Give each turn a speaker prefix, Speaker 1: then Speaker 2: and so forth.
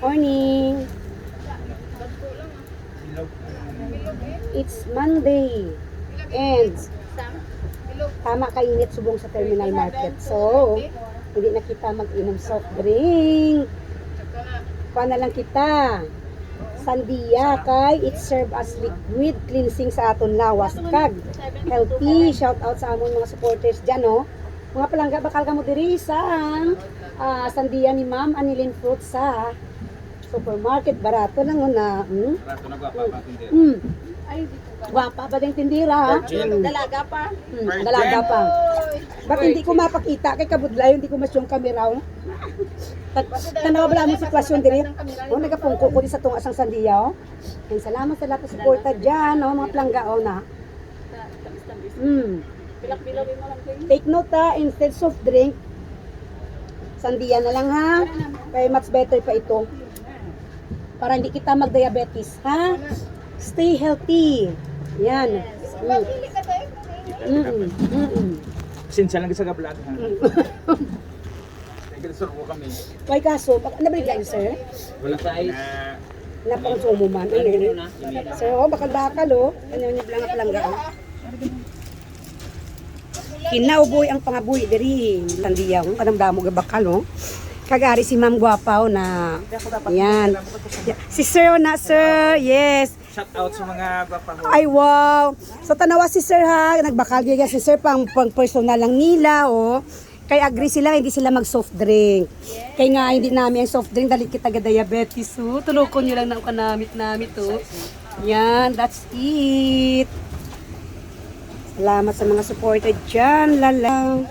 Speaker 1: Morning. It's Monday. And tama kainit subong sa terminal market. So, hindi na kita mag-inom soft drink. Kuha na lang kita. Sandia kay it serve as liquid cleansing sa aton lawas kag healthy shout out sa amon mga supporters diyan no mga palangga bakal ka mo diri sa ah, sandia ni Ma'am Anilin Fruit sa supermarket barato lang na mm,
Speaker 2: Rato na gwapa pa tindi.
Speaker 1: mm. Gwapa ba din tindira? Mm.
Speaker 3: Dalaga pa.
Speaker 1: Mm, dalaga pa. Ba't hindi ko mapakita kay kabudlayo, hindi ko mas yung kamera. Oh. Tan- Tanaw ba mo sitwasyon diri? Oh, nagapungko ko sa tunga sang sandiya. Oh. And salamat sa lahat ng suporta diyan, oh, mga plangga oh na. Mm.
Speaker 3: Bilak-bilawin mo lang kayo.
Speaker 1: Take note ha, instead soft drink, sandiya na lang ha. Kaya much better pa ito. Para hindi kita mag-diabetes, ha? Stay healthy. Yan. Mm. Mm-mm.
Speaker 2: Sinsya lang sa gablad. ha? Nagresorbo kami.
Speaker 1: May kaso, nabalik lang sir.
Speaker 2: Wala tayo.
Speaker 1: Napansumo man. Ano yun? Sir, oh, bakal-bakal oh. Ano yun yung planga-planga oh. Kinauboy ang pangabuy diri. Tandiyaw, kanamdamo ga bakal oh. Kagari si Ma'am Guapaw na yan. Si Sir na Sir, yes.
Speaker 2: Shout out sa mga gwapa ho.
Speaker 1: Ay wow. So tanawa si Sir ha, nagbakal gyud si Sir pang, pang personal lang nila oh. Kay agree sila hindi sila mag soft drink. Kay nga hindi namin ang soft drink dali kita ga diabetes oh. Tulokon niyo lang na ang kanamit namit oh. Yan, that's it. Salamat sa mga supported dyan, lalang.